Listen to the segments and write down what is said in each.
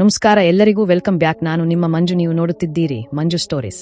ನಮಸ್ಕಾರ, ಎಲ್ಲರಿಗೂ welcome back. ನಾನು ನಿಮ್ಮ ಮಂಜು, ನೀವು ನೋಡುತ್ತಿದ್ದೀರಿ ಮಂಜು ಸ್ಟೋರೀಸ್.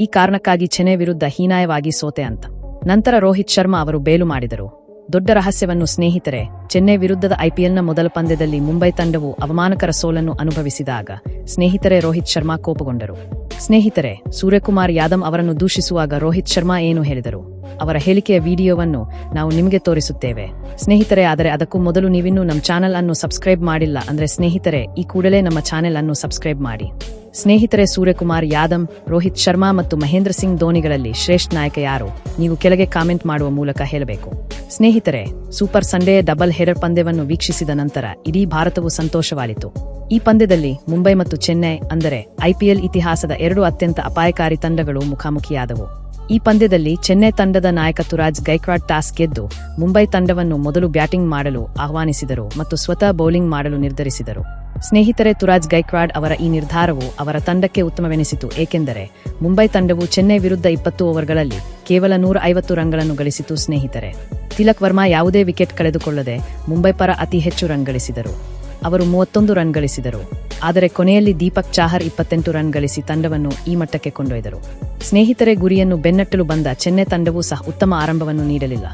ಈ ಕಾರಣಕ್ಕಾಗಿ ಚೆನ್ನೈ ವಿರುದ್ಧ ಹೀನಾಯವಾಗಿ ಸೋತೆ ಅಂತ. ನಂತರ ರೋಹಿತ್ ಶರ್ಮಾ ಅವರು ಬೇಲು ಮಾಡಿದರು. ದೊಡ್ಡ ರಹಸ್ಯವನ್ನು ಸ್ನೇಹಿತರೆ, ಚೆನ್ನೈ ವಿರುದ್ಧದ ಐಪಿಎಲ್ನ ಮೊದಲ ಪಂದ್ಯದಲ್ಲಿ ಮುಂಬೈ ತಂಡವು ಅವಮಾನಕರ ಸೋಲನ್ನು ಅನುಭವಿಸಿದಾಗ ಸ್ನೇಹಿತರೆ ರೋಹಿತ್ ಶರ್ಮಾ ಕೋಪಗೊಂಡರು. ಸ್ನೇಹಿತರೆ, ಸೂರ್ಯಕುಮಾರ್ ಯಾದವ್ ಅವರನ್ನು ದೂಷಿಸುವಾಗ ರೋಹಿತ್ ಶರ್ಮಾ ಏನು ಹೇಳಿದರು? ಅವರ ಹೇಳಿಕೆಯ ವಿಡಿಯೋವನ್ನು ನಾವು ನಿಮಗೆ ತೋರಿಸುತ್ತೇವೆ. ಸ್ನೇಹಿತರೆ, ಆದರೆ ಅದಕ್ಕೂ ಮೊದಲು ನೀವಿನ್ನೂ ನಮ್ಮ ಚಾನೆಲ್ ಅನ್ನು ಸಬ್ಸ್ಕ್ರೈಬ್ ಮಾಡಿಲ್ಲ ಅಂದರೆ ಸ್ನೇಹಿತರೆ, ಈ ಕೂಡಲೇ ನಮ್ಮ ಚಾನೆಲ್ ಅನ್ನು ಸಬ್ಸ್ಕ್ರೈಬ್ ಮಾಡಿ. ಸ್ನೇಹಿತರೆ ಸೂರ್ಯಕುಮಾರ್ ಯಾದವ್ ರೋಹಿತ್ ಶರ್ಮಾ ಮತ್ತು ಮಹೇಂದ್ರ ಸಿಂಗ್ ಧೋನಿಗಳಲ್ಲಿ ಶ್ರೇಷ್ಠ ನಾಯಕ ಯಾರು? ನೀವು ಕೆಳಗೆ ಕಾಮೆಂಟ್ ಮಾಡುವ ಮೂಲಕ ಹೇಳಬೇಕು. ಸ್ನೇಹಿತರೆ, ಸೂಪರ್ ಸಂಡೇ ಡಬಲ್ ಹೆಡರ್ ಪಂದ್ಯವನ್ನು ವೀಕ್ಷಿಸಿದ ನಂತರ ಇಡೀ ಭಾರತವು ಸಂತೋಷವಾಯಿತು ಈ ಪಂದ್ಯದಲ್ಲಿ ಮುಂಬೈ ಮತ್ತು ಚೆನ್ನೈ, ಅಂದರೆ ಐಪಿಎಲ್ ಇತಿಹಾಸದ ಎರಡು ಅತ್ಯಂತ ಅಪಾಯಕಾರಿ ತಂಡಗಳು ಮುಖಾಮುಖಿಯಾದವು. ಈ ಪಂದ್ಯದಲ್ಲಿ ಚೆನ್ನೈ ತಂಡದ ನಾಯಕ ತುರಾಜ್ ಗೈಕ್ವಾಡ್ ಟಾಸ್ ಗೆದ್ದು ಮುಂಬೈ ತಂಡವನ್ನು ಮೊದಲು ಬ್ಯಾಟಿಂಗ್ ಮಾಡಲು ಆಹ್ವಾನಿಸಿದರು ಮತ್ತು ಸ್ವತಃ ಬೌಲಿಂಗ್ ಮಾಡಲು ನಿರ್ಧರಿಸಿದರು. ಸ್ನೇಹಿತರೆ, ತುರಾಜ್ ಗೈಕ್ವಾಡ್ ಅವರ ಈ ನಿರ್ಧಾರವು ಅವರ ತಂಡಕ್ಕೆ ಉತ್ತಮವೆನಿಸಿತು. ಏಕೆಂದರೆ, ಮುಂಬೈ ತಂಡವು ಚೆನ್ನೈ ವಿರುದ್ಧ ಇಪ್ಪತ್ತು ಓವರ್ಗಳಲ್ಲಿ ಕೇವಲ ನೂರ ಐವತ್ತು ರನ್ಗಳನ್ನು ಗಳಿಸಿತು ಸ್ನೇಹಿತರೆ. ತಿಲಕ್ ವರ್ಮಾ ಯಾವುದೇ ವಿಕೆಟ್ ಕಳೆದುಕೊಳ್ಳದೆ ಮುಂಬೈ ಪರ ಅತಿ ಹೆಚ್ಚು ರನ್ ಗಳಿಸಿದರು. ಅವರು ಮೂವತ್ತೊಂದು ರನ್ ಗಳಿಸಿದರು. ಆದರೆ ಕೊನೆಯಲ್ಲಿ ದೀಪಕ್ ಚಾಹರ್ ಇಪ್ಪತ್ತೆಂಟು ರನ್ ಗಳಿಸಿ ತಂಡವನ್ನು ಈ ಮಟ್ಟಕ್ಕೆ ಕೊಂಡೊಯ್ದರು. ಸ್ನೇಹಿತರೆ, ಗುರಿಯನ್ನು ಬೆನ್ನಟ್ಟಲು ಬಂದ ಚೆನ್ನೈ ತಂಡವೂ ಸಹ ಉತ್ತಮ ಆರಂಭವನ್ನು ನೀಡಲಿಲ್ಲ.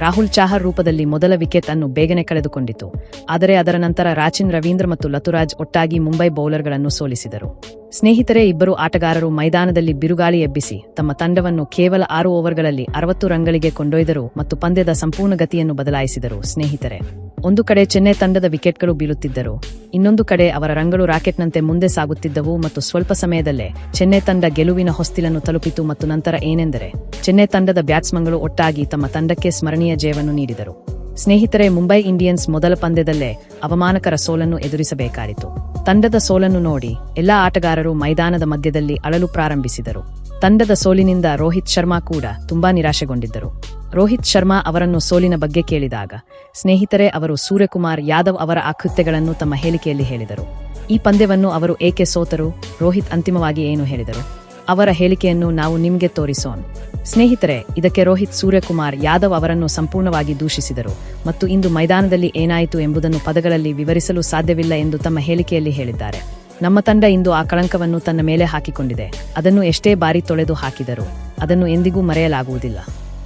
ರಾಹುಲ್ ಚಾಹರ್ ರೂಪದಲ್ಲಿ ಮೊದಲ ವಿಕೆಟ್ ಅನ್ನು ಬೇಗನೆ ಕಳೆದುಕೊಂಡಿತು. ಆದರೆ ಅದರ ನಂತರ ರಾಚಿನ್ ರವೀಂದ್ರ ಮತ್ತು ಲತುರಾಜ್ ಒಟ್ಟಾಗಿ ಮುಂಬೈ ಬೌಲರ್ಗಳನ್ನು ಸೋಲಿಸಿದರು. ಸ್ನೇಹಿತರೆ, ಇಬ್ಬರು ಆಟಗಾರರು ಮೈದಾನದಲ್ಲಿ ಬಿರುಗಾಳಿ ಎಬ್ಬಿಸಿ, ತಮ್ಮ ತಂಡವನ್ನು ಕೇವಲ ಆರು ಓವರ್ಗಳಲ್ಲಿ ಅರವತ್ತು ರನ್ಗಳಿಗೆ ಕೊಂಡೊಯ್ದರು ಮತ್ತು ಪಂದ್ಯದ ಸಂಪೂರ್ಣ ಗತಿಯನ್ನು ಬದಲಾಯಿಸಿದರು. ಸ್ನೇಹಿತರೆ ಒಂದು ಕಡೆ ಚೆನ್ನೈ ತಂಡದ ವಿಕೆಟ್ಗಳು ಬೀಳುತ್ತಿದ್ದರು. ಇನ್ನೊಂದು ಕಡೆ ಅವರ ರಂಗಳು ರಾಕೆಟ್ನಂತೆ ಮುಂದೆ ಸಾಗುತ್ತಿದ್ದವು ಮತ್ತು ಸ್ವಲ್ಪ ಸಮಯದಲ್ಲೇ ಚೆನ್ನೈ ತಂಡ ಗೆಲುವಿನ ಹೊಸ್ತಿಲನ್ನು ತಲುಪಿತು ಮತ್ತು ನಂತರ ಏನೆಂದರೆ ಚೆನ್ನೈ ತಂಡದ ಬ್ಯಾಟ್ಸ್ಮನ್ಗಳು ಒಟ್ಟಾಗಿ ತಮ್ಮ ತಂಡಕ್ಕೆ ಸ್ಮರಣೀಯ ಜಯವನ್ನು ನೀಡಿದರು. ಸ್ನೇಹಿತರೆ, ಮುಂಬೈ ಇಂಡಿಯನ್ಸ್ ಮೊದಲ ಪಂದ್ಯದಲ್ಲೇ ಅವಮಾನಕರ ಸೋಲನ್ನು ಎದುರಿಸಬೇಕಾಯಿತು ತಂಡದ ಸೋಲನ್ನು ನೋಡಿ ಎಲ್ಲಾ ಆಟಗಾರರು ಮೈದಾನದ ಮಧ್ಯದಲ್ಲಿ ಅಳಲು ಪ್ರಾರಂಭಿಸಿದರು. ತಂಡದ ಸೋಲಿನಿಂದ ರೋಹಿತ್ ಶರ್ಮಾ ಕೂಡ ತುಂಬಾ ನಿರಾಶೆಗೊಂಡಿದ್ದರು. ರೋಹಿತ್ ಶರ್ಮಾ ಅವರನ್ನು ಸೋಲಿನ ಬಗ್ಗೆ ಕೇಳಿದಾಗ, ಸ್ನೇಹಿತರೆ, ಅವರು ಸೂರ್ಯಕುಮಾರ್ ಯಾದವ್ ಅವರ ಆಕೃತ್ಯಗಳನ್ನು ತಮ್ಮ ಹೇಳಿಕೆಯಲ್ಲಿ ಹೇಳಿದರು. ಈ ಪಂದ್ಯವನ್ನು ಅವರು ಏಕೆ ಸೋತರು? ರೋಹಿತ್ ಅಂತಿಮವಾಗಿ ಏನು ಹೇಳಿದರು? ಅವರ ಹೇಳಿಕೆಯನ್ನು ನಾವು ನಿಮಗೆ ತೋರಿಸೋಣ. ಸ್ನೇಹಿತರೆ, ಇದಕ್ಕೆ ರೋಹಿತ್ ಸೂರ್ಯಕುಮಾರ್ ಯಾದವ್ ಅವರನ್ನು ಸಂಪೂರ್ಣವಾಗಿ ದೂಷಿಸಿದರು ಮತ್ತು ಇಂದು ಮೈದಾನದಲ್ಲಿ ಏನಾಯಿತು ಎಂಬುದನ್ನು ಪದಗಳಲ್ಲಿ ವಿವರಿಸಲು ಸಾಧ್ಯವಿಲ್ಲ ಎಂದು ತಮ್ಮ ಹೇಳಿಕೆಯಲ್ಲಿ ಹೇಳಿದ್ದಾರೆ. ನಮ್ಮ ತಂಡ ಇಂದು ಆ ಕಳಂಕವನ್ನು ತನ್ನ ಮೇಲೆ ಹಾಕಿಕೊಂಡಿದೆ. ಅದನ್ನು ಎಷ್ಟೇ ಬಾರಿ ತೊಳೆದು ಹಾಕಿದರು ಅದನ್ನು ಎಂದಿಗೂ ಮರೆಯಲಾಗುವುದಿಲ್ಲ.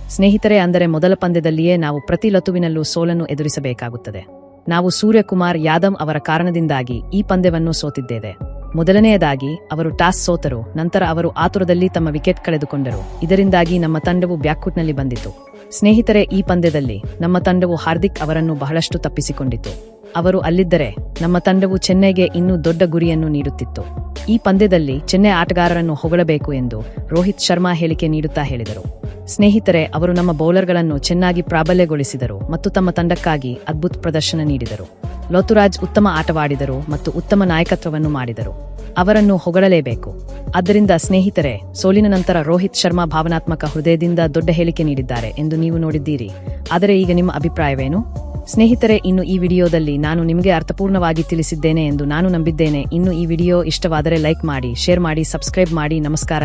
ಸ್ನೇಹಿತರೆ, ಅಂದರೆ ಮೊದಲ ಪಂದ್ಯದಲ್ಲಿಯೇ ನಾವು ಪ್ರತಿ ಲತುವಿನಲ್ಲೂ ಸೋಲನ್ನು ಎದುರಿಸಬೇಕಾಗುತ್ತದೆ. ನಾವು ಸೂರ್ಯಕುಮಾರ್ ಯಾದವ್ ಅವರ ಕಾರಣದಿಂದಾಗಿ ಈ ಪಂದ್ಯವನ್ನು ಸೋತಿದ್ದೇವೆ. ಮೊದಲನೆಯದಾಗಿ, ಅವರು ಟಾಸ್ ಸೋತರು, ನಂತರ ಅವರು ಆತುರದಲ್ಲಿ ತಮ್ಮ ವಿಕೆಟ್ ಕಳೆದುಕೊಂಡರು. ಇದರಿಂದಾಗಿ ನಮ್ಮ ತಂಡವು ಬ್ಯಾಕ್ಫುಟ್ನಲ್ಲಿ ಬಂದಿತು. ಸ್ನೇಹಿತರೆ, ಈ ಪಂದ್ಯದಲ್ಲಿ ನಮ್ಮ ತಂಡವು ಹಾರ್ದಿಕ್ ಅವರನ್ನು ಬಹಳಷ್ಟು ತಪ್ಪಿಸಿಕೊಂಡಿತು. ಅವರು ಅಲ್ಲಿದ್ದರೆ ನಮ್ಮ ತಂಡವು ಚೆನ್ನೈಗೆ ಇನ್ನೂ ದೊಡ್ಡ ಗುರಿಯನ್ನು ನೀಡುತ್ತಿತ್ತು. ಈ ಪಂದ್ಯದಲ್ಲಿ ಚೆನ್ನೈ ಆಟಗಾರರನ್ನು ಹೊಗಳಬೇಕು ಎಂದು ರೋಹಿತ್ ಶರ್ಮಾ ಹೇಳಿಕೆ ನೀಡುತ್ತಾ ಹೇಳಿದರು. ಸ್ನೇಹಿತರೆ, ಅವರು ನಮ್ಮ ಬೌಲರ್ಗಳನ್ನು ಚೆನ್ನಾಗಿ ಪ್ರಾಬಲ್ಯಗೊಳಿಸಿದರು ಮತ್ತು ತಮ್ಮ ತಂಡಕ್ಕಾಗಿ ಅದ್ಭುತ ಪ್ರದರ್ಶನ ನೀಡಿದರು. ಲೋತುರಾಜ್ ಉತ್ತಮ ಆಟವಾಡಿದರು ಮತ್ತು ಉತ್ತಮ ನಾಯಕತ್ವವನ್ನು ಮಾಡಿದರು. ಅವರನ್ನು ಹೊಗಳಲೇಬೇಕು. ಆದ್ದರಿಂದ ಸ್ನೇಹಿತರೆ, ಸೋಲಿನ ನಂತರ ರೋಹಿತ್ ಶರ್ಮಾ ಭಾವನಾತ್ಮಕ ಹೃದಯದಿಂದ ದೊಡ್ಡ ಹೇಳಿಕೆ ನೀಡಿದ್ದಾರೆ ಎಂದು ನೀವು ನೋಡಿದ್ದೀರಿ. ಆದರೆ ಈಗ ನಿಮ್ಮ ಅಭಿಪ್ರಾಯವೇನು? ಸ್ನೇಹಿತರೆ, ಇನ್ನು ಈ ವಿಡಿಯೋದಲ್ಲಿ ನಾನು ನಿಮಗೆ ಅರ್ಥಪೂರ್ಣವಾಗಿ ತಿಳಿಸಿದ್ದೇನೆ ಎಂದು ನಾನು ನಂಬಿದ್ದೇನೆ. ಇನ್ನು ಈ ವಿಡಿಯೋ ಇಷ್ಟವಾದರೆ ಲೈಕ್ ಮಾಡಿ, ಶೇರ್ ಮಾಡಿ, ಸಬ್ಸ್ಕ್ರೈಬ್ ಮಾಡಿ. ನಮಸ್ಕಾರ.